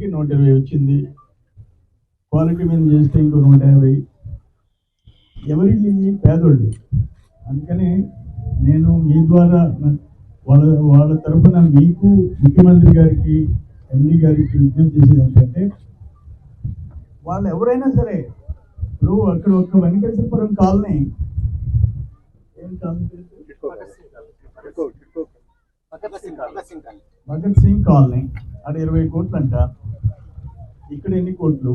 క్వాంటిటీకి నూట ఇరవై వచ్చింది. క్వాలిటీ మీద చేస్తే ఇంకో నూట యాభై ఎవరి పేదోళ్ళు అందుకని నేను మీ ద్వారా వాళ్ళ వాళ్ళ తరఫున మీకు ముఖ్యమంత్రి గారికి ఎండి గారికి విజ్ఞప్తి చేసేది ఏంటంటే వాళ్ళు ఎవరైనా సరే ఇప్పుడు అక్కడ ఒక వెంకటేశ్వరపురం కాలనీ. ఏం కాలనీ? భగత్ సింగ్ కాలనీ. అక్కడ ఇరవై కోట్లు అంట ఇక్కడ ఎన్ని కోట్లు?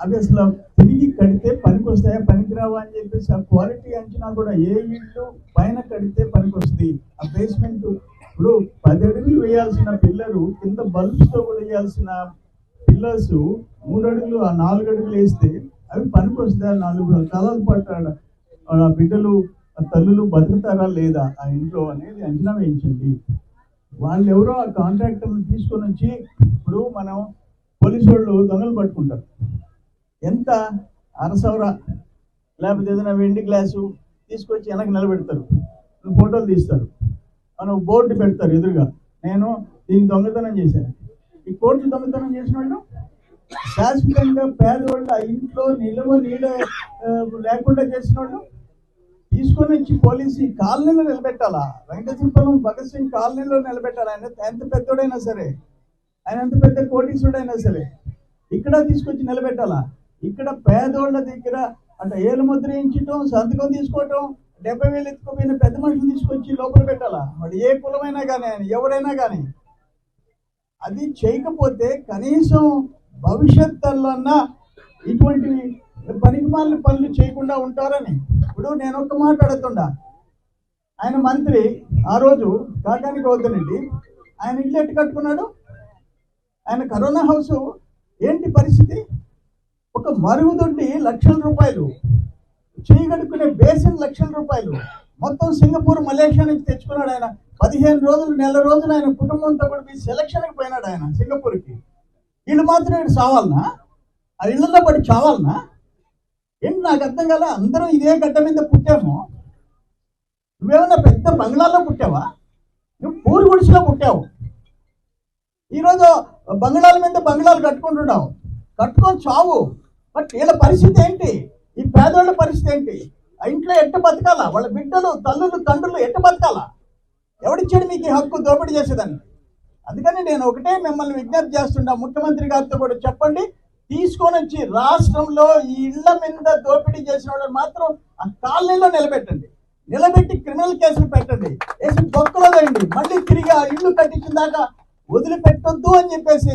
అవి అసలు తిరిగి కడితే పనికి వస్తాయా పనికిరావా అని చెప్పేసి ఆ క్వాలిటీ అంచనా కూడా ఏ ఇల్లు పైన కడితే పనికి వస్తుంది ఆ బేస్మెంట్ ఇప్పుడు పది అడుగులు వేయాల్సిన పిల్లరు కింద బల్బ్స్తో కూడా వేయాల్సిన పిల్లర్స్ మూడు అడుగులు ఆ నాలుగు అడుగులు వేస్తే అవి పనికి వస్తాయా నాలుగు కాలాల పాటు ఆ బిడ్డలు ఆ తల్లులు బతుకుతారా లేదా ఆ ఇంట్లో అనేది అంచనా వేయించండి. వాళ్ళు ఎవరో ఆ కాంట్రాక్టర్ని తీసుకొని వచ్చి ఇప్పుడు మనం పోలీసు వాళ్ళు దొంగలు పట్టుకుంటారు. ఎంత? అరసవర లేకపోతే ఏదైనా వెండి గ్లాసు తీసుకొచ్చి వెనక నిలబెడతారు. ఫోటోలు తీస్తారు. మనం బోర్డు పెడతారు ఎదురుగా. నేను దీన్ని దొంగతనం చేశాను. ఈ కోట్లు దొంగతనం చేసిన వాళ్ళు శాశ్వతంగా పేదవాళ్ళు ఆ ఇంట్లో నిలవ నీడ లేకుండా చేసిన వాళ్ళు తీసుకొని వచ్చి పోలీసు ఈ కాలనీలో నిలబెట్టాలా? వెంకటసింహపురం భగత్ సింగ్ కాలనీలో నిలబెట్టాలా? ఎంత పెద్దోడైనా సరే. ఆయన ఎంత పెద్ద కోటీశ్వరుడైనా సరే ఇక్కడ తీసుకొచ్చి నిలబెట్టాలా? ఇక్కడ పేదోళ్ళ దగ్గర అంటే ఏలు ముద్రయించటం సంతకం తీసుకోవటం డెబ్బై వేలు ఎత్తుకుపోయిన పెద్ద మనుషులు తీసుకొచ్చి లోపల పెట్టాలా? వాళ్ళు ఏ కులమైనా కానీ ఆయన ఎవరైనా కానీ. అది చేయకపోతే కనీసం భవిష్యత్తులన్నా ఇటువంటి పనికిమాలిన పనులు చేయకుండా ఉంటారని. ఇప్పుడు నేను ఒక్క మాట్లాడుతుండా ఆయన మంత్రి ఆ రోజు కాకానికి వద్దనండి ఆయన ఇల్లు ఎట్టు కట్టుకున్నాడు? ఆయన కరోనా హౌస్ ఏంటి పరిస్థితి? ఒక మరుగుదొడ్డి లక్షల రూపాయలు చేయగడుకునే బేసిన్ లక్షల రూపాయలు. మొత్తం సింగపూర్ మలేషియా నుంచి తెచ్చుకున్నాడు ఆయన. పదిహేను రోజులు నెల రోజులు ఆయన కుటుంబంతో కూడా మీ సెలక్షన్కి పోయినాడు ఆయన సింగపూర్కి. వీళ్ళు మాత్రం ఇక్కడ చావాలనా? ఆ ఇళ్ళల్లో పడి చావాలనా? ఏంటి నాకు అర్థం కాల అందరం ఇదే గడ్డ మీద పుట్టాము. నువ్వేమన్నా పెద్ద బంగ్లాలో పుట్టావా? నువ్వు పూరి గుడిసెలో పుట్టావు. ఈరోజు బంగ్లాల మీద బంగ్లాలు కట్టుకుంటున్నాం. కట్టుకొని చావు. బట్ వీళ్ళ పరిస్థితి ఏంటి? ఈ పేదోళ్ళ పరిస్థితి ఏంటి? ఆ ఇంట్లో ఎట్ట బతకాలా? వాళ్ళ బిడ్డలు తల్లులు తండ్రులు ఎట్ట బతకాలా? ఎవడిచ్చాడు మీకు ఈ హక్కు? దోపిడీ చేసేదాన్ని. అందుకని నేను ఒకటే మిమ్మల్ని విజ్ఞప్తి చేస్తున్నా ముఖ్యమంత్రి గారితో కూడా చెప్పండి. తీసుకొని వచ్చి రాష్ట్రంలో ఈ ఇళ్ళ మీద దోపిడీ చేసిన వాళ్ళని మాత్రం ఆ కాలనీలో నిలబెట్టండి. నిలబెట్టి క్రిమినల్ కేసులు పెట్టండి. వేసి బొక్కలో వేయండి. మళ్ళీ తిరిగి ఆ ఇల్లు కట్టించిన దాకా వదిలిపెట్టొద్దు అని చెప్పేసి